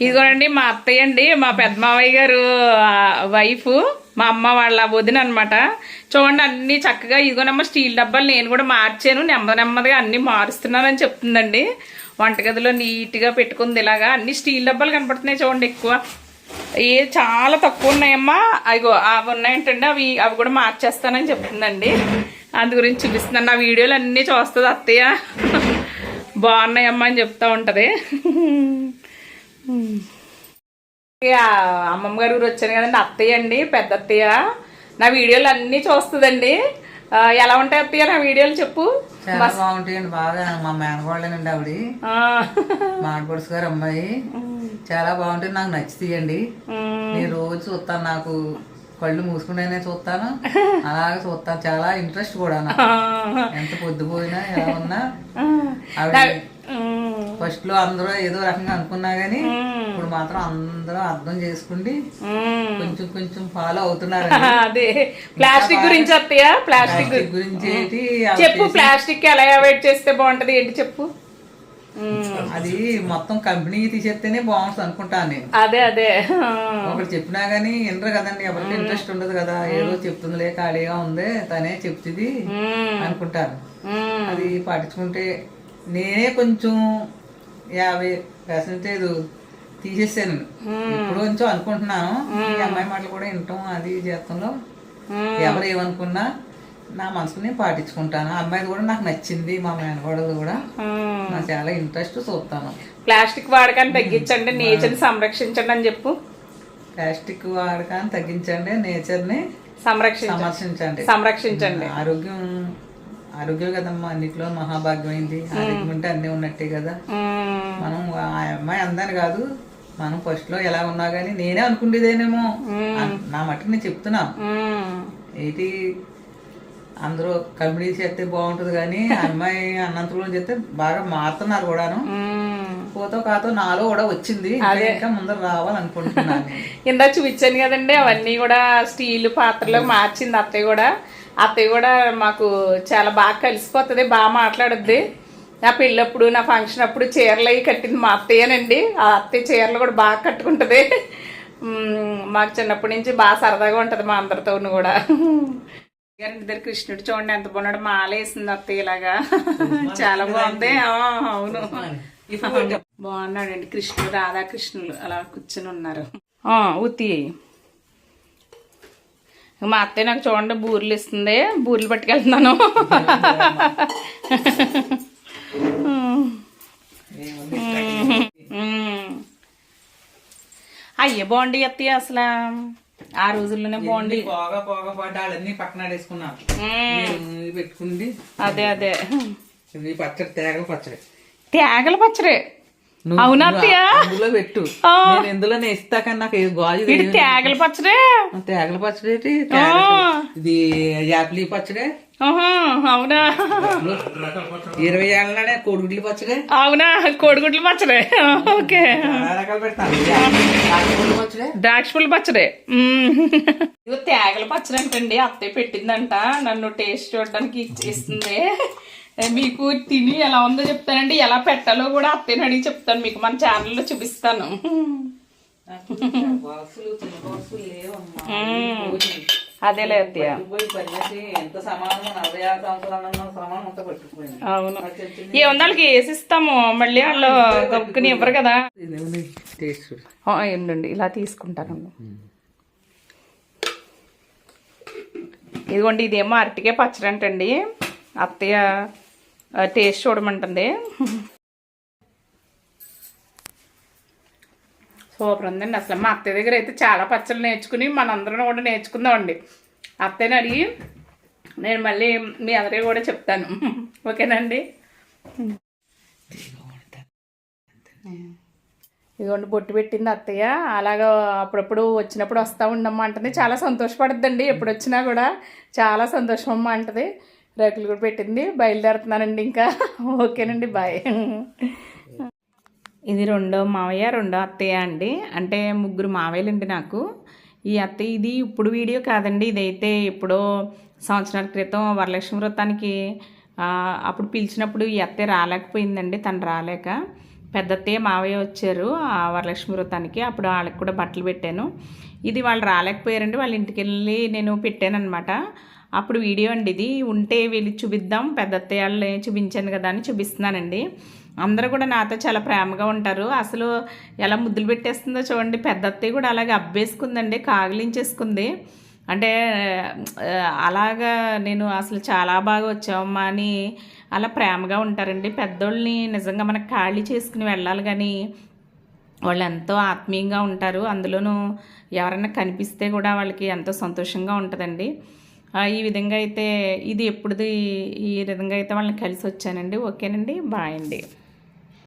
ఇదిగోనండి మా అత్తయ్య అండి మా పెద్ద మావయ్య గారు వైఫ్ మా అమ్మ వాళ్ళ వదిన అనమాట చూడండి అన్ని చక్కగా ఇదిగోనమ్మ స్టీల్ డబ్బాలు నేను కూడా మార్చాను. నెమ్మది నెమ్మదిగా అన్ని మారుస్తున్నానని చెప్తుందండి. వంటగదిలో నీట్గా పెట్టుకుంది ఇలాగా. అన్ని స్టీల్ డబ్బాలు కనపడుతున్నాయి చూడండి ఎక్కువ. ఏ చాలా తక్కువ ఉన్నాయమ్మా. అవిగో అవి ఉన్నాయంటండి అవి అవి కూడా మార్చేస్తానని చెప్తుందండి. అందు గురించి చూపిస్తున్నాను. నా వీడియోలు అన్నీ చూస్తుంది అత్తయ్య. బాగున్నాయమ్మా అని చెప్తా ఉంటది. అమ్మమ్మ గారి ఊరు వచ్చాను కదండి అత్తయ్య అండి పెద్ద అత్తయ్య. నా వీడియోలు అన్నీ చూస్తుందండి. ఎలా ఉంటాయి అత్తయ్య నా వీడియోలు చెప్పు. చాలా బాగుంటాయండి బాగా మా మేనగోళ్ళనండి ఆవిడ. ఆ, మా ఆడపడుచు గారు అమ్మాయి. చాలా బాగుంటాయి నాకు నచ్చుతాయండి నేను రోజు చూస్తాను నాకు. కళ్ళు మూసుకుంటేనే చూస్తాను. అలాగే చూస్తాను. చాలా ఇంట్రెస్ట్ కూడా ఎంత పొద్దుపోయినా ఎలా ఉన్నా. ఆవిడ ఫస్ట్లో అందరూ ఏదో రకంగా అనుకున్నా గానీ ఇప్పుడు మాత్రం అందరూ అర్థం చేసుకుండి. కొంచెం కొంచెం ఫాలో అవుతున్నారు అదే. ప్లాస్టిక్ గురించి అత్తయ్య ప్లాస్టిక్ గురించి చెప్పు ప్లాస్టిక్ ఎలా అవాయిడ్ చేస్తే బాగుంటది? ఏంటి చెప్పు. అది మొత్తం కంపెనీ తీసేస్తేనే బాగుంటుంది అనుకుంటాను నేను. అదే అదే. ఒకటి చెప్పినా గానీ వినరు కదండి ఎవరికి ఇంట్రెస్ట్ ఉండదు కదా. ఏదో చెప్తుందిలే ఖాళీగా ఉంది తనే చెప్తుంది అనుకుంటారు ఉమ్, అది పాటించుకుంటే నేనే కొంచెం యాభై పర్సెంటేజ్ తీసేసాను. ఇప్పుడు కొంచెం అనుకుంటున్నాను. ఈ అమ్మాయి మాటలు కూడా వింటాం అది చేస్తాంలో ఉమ్, ఎవరు ఏమనుకున్నా నా మనసుని పాటించుకుంటాను. అమ్మాయిది కూడా నాకు నచ్చింది మా మేనగోడలు కూడా. నాకు చాలా ఇంట్రెస్ట్ చూస్తాను. ప్లాస్టిక్ వాడకాన్ని తగ్గించండి నేచర్ని సంరక్షించండి అని చెప్పు. ప్లాస్టిక్ వాడకాన్ని తగ్గించండి నేచర్ని సంరక్షించండి. సంరక్షించండి. సంరక్షించండి. ఆరోగ్యం ఆరోగ్యం కదమ్మా అన్నిట్లో మహాభాగ్యమైంది. ఆరోగ్యం అంటే అన్నీ ఉన్నట్టే కదా. మనం ఆ అమ్మాయి అందని కాదు మనం ఫస్ట్లో ఎలా ఉన్నా గానీ నేనే అనుకుండేదేనేమో. అన్- నా మట్టుకు నేను చెప్తున్నా. ఏంటి అందరూ కంపెనీ చేస్తే బాగుంటుంది కానీ అమ్మాయి అన్నంతలో చేస్తే బాగా మారుతున్నారు కూడాను. పోతో కాతో నాలో కూడా వచ్చింది. ఇంకా ఇంకా ముందర రావాలనుకుంటున్నాను. నేను. ఇందా చూపించాను కదండి అవన్నీ కూడా స్టీల్ పాత్రలో మార్చింది అత్తయ్య కూడా. అత్తయ్య కూడా మాకు చాలా బాగా కలిసిపోతుంది బాగా మాట్లాడుద్ది. నా పెళ్ళప్పుడు నా ఫంక్షన్ అప్పుడు చీరలు అవి కట్టింది మా అత్తయ్యనండి. ఆ అత్తయ్య చీరలు కూడా బాగా కట్టుకుంటుంది. మాకు చిన్నప్పటి నుంచి బాగా సరదాగా ఉంటుంది మా అందరితోనూ కూడా. గారి ఇద్దరు కృష్ణుడు చూడండి ఎంత బాగున్నాడు. మాల వేసింది అత్తయ్య ఇలాగా. చాలా బాగుంది. ఆ, అవును. బాగున్నాడండి. కృష్ణుడు రాధాకృష్ణులు అలా కూర్చుని ఉన్నారు. ఆ, ఉత్తి మా అత్తయ్య నాకు చూడండి బూరెలు ఇస్తుంది. బూరెలు పట్టుకెళ్తున్నాను. అయ్యే బాగుండి అత్తయ్య అసలు. ఆ రోజుల్లోనే బాగుండి. పోగా పోగా పక్కన ఆడేసుకున్నాను మ్మ్. ఇది పెట్టుకుంది. అదే అదే. పచ్చడి తేగల పచ్చడి. తేగల పచ్చడే. అవునా అందులో పెట్టు. ఆ. నేను ఇందులోనే ఇస్తా కానీ నాకు గాజు ఇది తేగల పచ్చడే? తేగల పచ్చడి. ఇది యాపిలి పచ్చడే. అవునా? ఇరవై ఏళ్ళనే కోడిగుడ్లు పచ్చడే. అవునా? కోడిగుడ్లు పచ్చడే? ఓకే. ద్రాక్ష పళ్ళు పచ్చడే. తేగల పచ్చడి. అంటండి అత్తయ్య పెట్టిందంట. నన్ను టేస్ట్ చూడడానికి ఇస్తుంది మీకు తిని ఎలా ఉందో చెప్తానండి. ఎలా పెట్టాలో కూడా అడిగి చెప్తాను. మీకు మన ఛానల్లో చూపిస్తాను. అంతా పట్టుకుపోయింది. అవును. ఏ వాళ్ళకి వేసిస్తాము. మళ్ళీ వాళ్ళు గొప్పని ఇవ్వరు కదా. ఏంటండి ఇలా తీసుకుంటాను ఇదిగోండి ఇదేమో అరటికే పచ్చడి అంటండి అత్తయ్య టేస్ట్ చూడమంటుంది. సూపర్ ఉందండి. అసలు మా అత్తయ్య దగ్గర అయితే చాలా పచ్చళ్ళు నేర్చుకుని మనందరం కూడా నేర్చుకుందామండి. అత్తయ్యని అడిగి నేను మళ్ళీ మీ అందరికీ కూడా చెప్తాను. ఓకేనండి? ఇదిగోండి బొట్టు పెట్టింది అత్తయ్య. అలాగా అప్పుడప్పుడు వచ్చినప్పుడు వస్తూ ఉండమ్మా అంటుంది. చాలా సంతోషపడుద్దండి. ఎప్పుడు వచ్చినా కూడా చాలా సంతోషం అమ్మ అంటది. రేకులు కూడా పెట్టింది. బయలుదేరుతున్నానండి ఇంకా. ఓకేనండి బాయ్. ఇది రెండో మావయ్య రెండో అత్తయ్య అండి. అంటే ముగ్గురు మావయ్యలండి నాకు. ఈ అత్తయ్య ఇది ఇప్పుడు వీడియో కాదండి. ఇదైతే ఎప్పుడో సంవత్సరాల క్రితం వరలక్ష్మి వ్రతానికి అప్పుడు పిలిచినప్పుడు ఈ అత్తయ్య రాలేకపోయిందండి. తను రాలేక పెద్దత్తయ్య మావయ్య వచ్చారు ఆ వరలక్ష్మి వ్రతానికి. అప్పుడు వాళ్ళకి కూడా బట్టలు పెట్టాను. ఇది వాళ్ళు రాలేకపోయారండి. వాళ్ళ ఇంటికి వెళ్ళి నేను పెట్టాను అనమాట అప్పుడు వీడియో అండి ఇది. ఉంటే వెళ్ళి చూపిద్దాం. పెద్ద వాళ్ళని చూపించాను కదా అని చూపిస్తున్నానండి. అందరూ కూడా నాతో చాలా ప్రేమగా ఉంటారు. అసలు ఎలా ముద్దులు పెట్టేస్తుందో చూడండి. పెద్ద అత్తయ్య కూడా అలాగే అబ్బేసుకుందండి కాగిలించేసుకుంది. అంటే అలాగా నేను అసలు చాలా బాగా వచ్చామమ్మా అని అలా ప్రేమగా ఉంటారండి. పెద్దోళ్ళని నిజంగా మనకు ఖాళీ చేసుకుని వెళ్ళాలి కానీ వాళ్ళు ఎంతో ఆత్మీయంగా ఉంటారు. అందులోనూ ఎవరైనా కనిపిస్తే కూడా వాళ్ళకి ఎంతో సంతోషంగా ఉంటుందండి. ఈ విధంగా అయితే ఇది ఎప్పుడుది ఈ విధంగా అయితే వాళ్ళని కలిసి వచ్చానండి ఓకేనండి. బాయ్ అండి.